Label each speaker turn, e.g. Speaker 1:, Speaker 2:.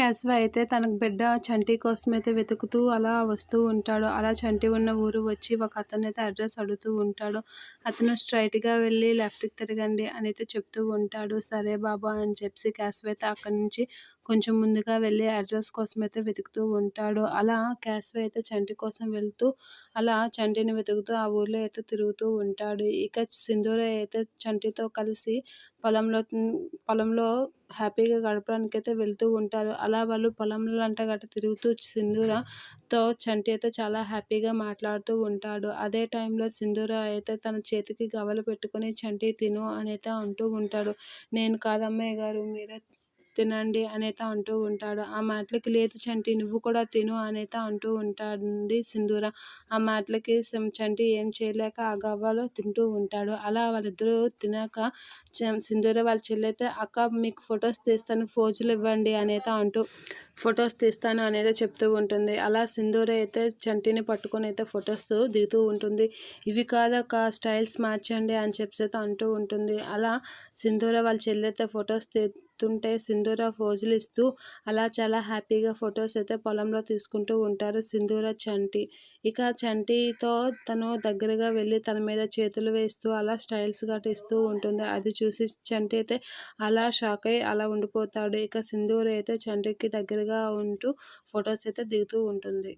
Speaker 1: క్యాస్వా అయితే తనకు బిడ్డ చంటి కోసం అయితే వెతుకుతూ అలా వస్తూ ఉంటాడు. అలా చంటి ఉన్న ఊరు వచ్చి ఒక అతను అయితే అడ్రస్ అడుగుతూ ఉంటాడు. అతను స్ట్రైట్గా వెళ్ళి లెఫ్ట్కి తిరగండి అని అయితే చెప్తూ ఉంటాడు. సరే బాబా అని చెప్పి క్యాస్వా అయితే అక్కడి నుంచి కొంచెం ముందుగా వెళ్ళి అడ్రస్ కోసం అయితే వెతుకుతూ ఉంటాడు. అలా క్యాస్వా అయితే చంటి కోసం వెళ్తూ అలా చంటిని వెతుకుతూ ఆ ఊర్లో అయితే తిరుగుతూ ఉంటాడు. ఇక సింధూర అయితే చంటితో కలిసి పొలంలో పొలంలో హ్యాపీగా గడపడానికి అయితే వెళ్తూ ఉంటారు. అలా వాళ్ళు పొలంలో అంట గట్ట తిరుగుతూ సింధూరతో చంటి అయితే చాలా హ్యాపీగా మాట్లాడుతూ ఉంటాడు. అదే టైంలో సింధూర అయితే తన చేతికి గవలు పెట్టుకుని చంటి తిను అని అయితే అంటూ ఉంటాడు. నేను కాదమ్మాయి గారు మీరే తినండి అనేత అంటూ ఉంటాడు. ఆ మాటలకి లేదు చంటి నువ్వు కూడా తిను అనేత అంటూ ఉంటుంది సింధూర. ఆ మాటలకి చంటి ఏం చేయలేక ఆ గవ్వలో తింటూ ఉంటాడు. అలా వాళ్ళిద్దరూ తినాక సింధూర వాళ్ళ చెల్లైతే అక్క మీకు ఫొటోస్ తీస్తాను ఫోజులు ఇవ్వండి అనేత అంటూ ఫొటోస్ తీస్తాను అనేది చెప్తూ ఉంటుంది. అలా సింధూర అయితే చంటిని పట్టుకొని అయితే ఫొటోస్ దిగుతూ ఉంటుంది. ఇవి కాదక్క స్టైల్స్ మార్చండి అని చెప్పి అంటూ ఉంటుంది. అలా సింధూర వాళ్ళ చెల్లెతే ఫొటోస్ చెప్తుంటే సింధూర ఫోజులు ఇస్తూ అలా చాలా హ్యాపీగా ఫొటోస్ అయితే పొలంలో తీసుకుంటూ ఉంటారు సింధూర చంటి. ఇక చంటితో తను దగ్గరగా వెళ్ళి తన మీద చేతులు వేస్తూ అలా స్టైల్స్ ఇస్తూ ఉంటుంది. అది చూసి చంటి అయితే అలా షాక్ అయ్యి అలా ఉండిపోతాడు. ఇక సింధూర అయితే చంటికి దగ్గరగా ఉంటూ ఫొటోస్ అయితే దిగుతూ ఉంటుంది.